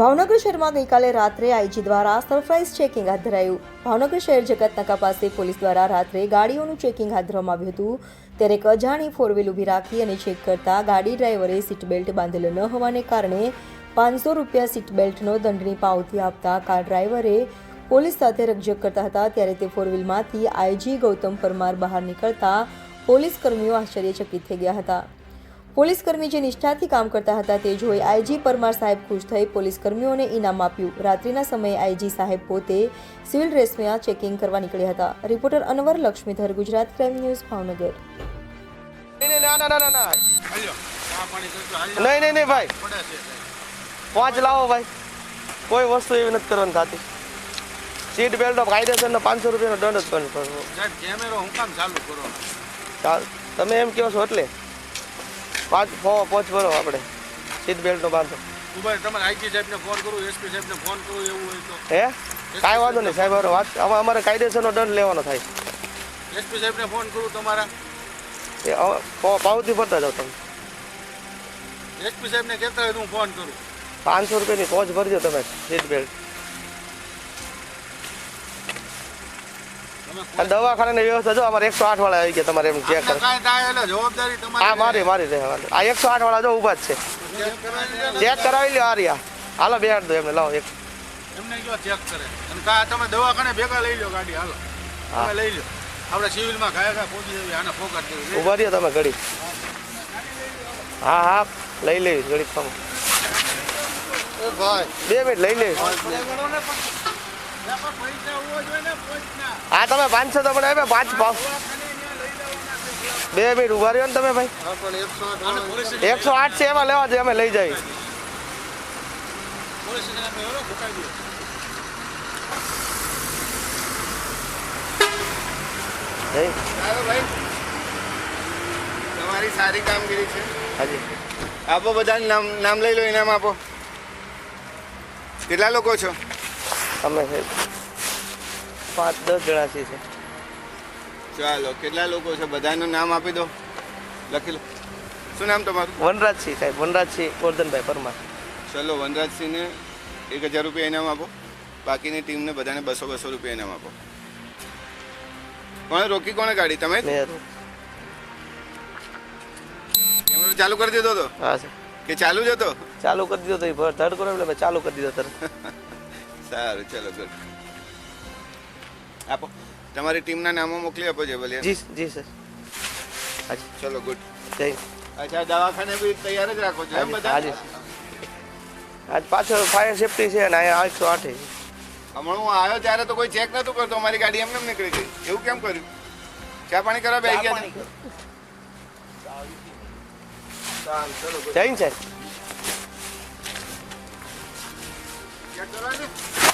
ભાવનગર શહેરમાં ગઈકાલે રાત્રે આઈજી દ્વારા સરપ્રાઇઝ ચેકિંગ હાથ ધરાયું. ભાવનગર શહેર જગતનાકા પાસે પોલીસ દ્વારા રાત્રે ગાડીઓનું ચેકિંગ હાથ ધરવામાં આવ્યું હતું. ત્યારે એક અજાણી ફોર વ્હીલ ઊભી રાખી અને ચેક કરતા ગાડી ડ્રાઈવરે સીટ બેલ્ટ બાંધેલો ન હોવાને કારણે પાંચસો રૂપિયા સીટ બેલ્ટનો દંડની પાવતી આપતા કાર ડ્રાઈવરે પોલીસ સાથે રકઝક કરતા હતા. ત્યારે તે ફોર વ્હીલમાંથી આઈજી ગૌતમ પરમાર બહાર નીકળતા પોલીસ કર્મીઓ આશ્ચર્યચકિત થઈ ગયા હતા. પોલીસ કર્મી જે નિષ્ઠાથી કામ કરતા હતા તે જોઈ આઈજી પરમાર સાહેબ ખુશ થઈ પોલીસ કર્મીઓને ઇનામ આપ્યું. રાત્રિના સમયે આઈજી સાહેબ પોતે સિવિલ ડ્રેસમાં ચેકિંગ કરવા નીકળ્યા હતા. Reporter Anwar Laxmidhar Gujarat crime news Bhavnagar. નહીં નહીં, ભાઈ. પાંચ લાવો ભાઈ. કોઈ વસ્તુ એવી નથી કરવાની થતી. સીટ બેલ્ટ કાયદેસર પાંચસો રૂપિયાનો દંડ જ કરવો સાહેબ કેમેરો હું કામ ચાલુ કરો તમે એમ કહો છો એટલે? પાંચ ફો પાંચ ભરો આપણે. સીટ બેલ્ટનો બાંધો. ઊભા રહી, તમારે આઈજી સાહેબને ફોન કરું એસપી સાહેબને ફોન કરું એવું હોય તો. હે? કાંઈ વાંધો નહીં સાહેબ વાત અમારે કાયદેસરનો દંડ લેવાનો થાય. એસપી સાહેબને ફોન કરું તમારા. એ પાવતી ભરતા જાઓ તમે. એસપી સાહેબને કહેતા હોય તો હું ફોન કરું. પાંચસો રૂપિયાની કોચ ભરજો તમે સીટ બેલ્ટ. અને દવાખાનાની વ્યવસ્થા જો અમારે એકસો આઠ વાળા આવી ગયા તમારે એમ ચેક કરો હા મારી મારી રહે આ એકસો આઠ વાળા જો ઊભા જ છે. ચેક કરાવી લે આ લ્યો આર્યા. હાલો બેહાડ દો એમને લાવો એક. એમને કયો ચેક કરે? અને કા તમે દવાખાને ભેગા લઈ લો ગાડી હાલો. તમે લઈ લો આપણે સિવિલમાં ઘાયા ઘા પહોંચી જઈએ આને ફોકાટ દેવી ઊભા રહ્યો તમે ઘડી. હા હા લઈ લેવી ઘડી તમે ભાઈ. બે મિનિટ લઈ લેવી હા તમે પાંચસો તો મને પાંચ ભાવ. બે મિનિટ ઊભા રહ્યો ને તમે ભાઈ. એકસો આઠ છે એમાં લેવા દે અમે લઈ જઈએ. તમારી સારી કામગીરી છે. હાજી. આપો બધાને નામ નામ લઈ લો ઇનામ આપો. કેટલા લોકો છો? અમે છે પાંચ દસ જણા છીએ છે. ચાલો કેટલા લોકો છે? બધાનું નામ આપી દો. લખી લો. શું નામ તમારું? વનરાજસિંહ સાહેબ વનરાજસિંહ ગોરધનભાઈ પરમાર. ચલો વનરાજસિંહને એક હજાર રૂપિયા ઇનામ આપો. બાકીની ટીમને બધાને બસો બસો રૂપિયા ઇનામ આપો. કોણે રોકી કોણે ગાડી તમે કેમેરો ચાલુ કરી દીધો તો? હા સર કે ચાલુ જ હતો? ચાલુ કરી દીધો તો ધડ કરો એટલે ચાલુ કરી દીધો તરત. સારું ચલો ગુડ આપો. તમારી ટીમના નામો મોકલી આપો જે ભલે. જી જી સર. ચલો ગુડ અચ્છા દવાખાને બી તૈયાર જ રાખો છો એમ બધા? આજ પાછળ ફાયર સેફટી છે અને અહીંયા આઠસો આઠ. હમણાં હું આવ્યો ત્યારે તો કોઈ ચેક નતું કરતો અમારી ગાડી એમને એમ નીકળી ગઈ. એવું કેમ કર્યું? ચા પાણી કરવા બેસી ગયા ને? સારું,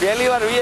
પહેલી વાર વી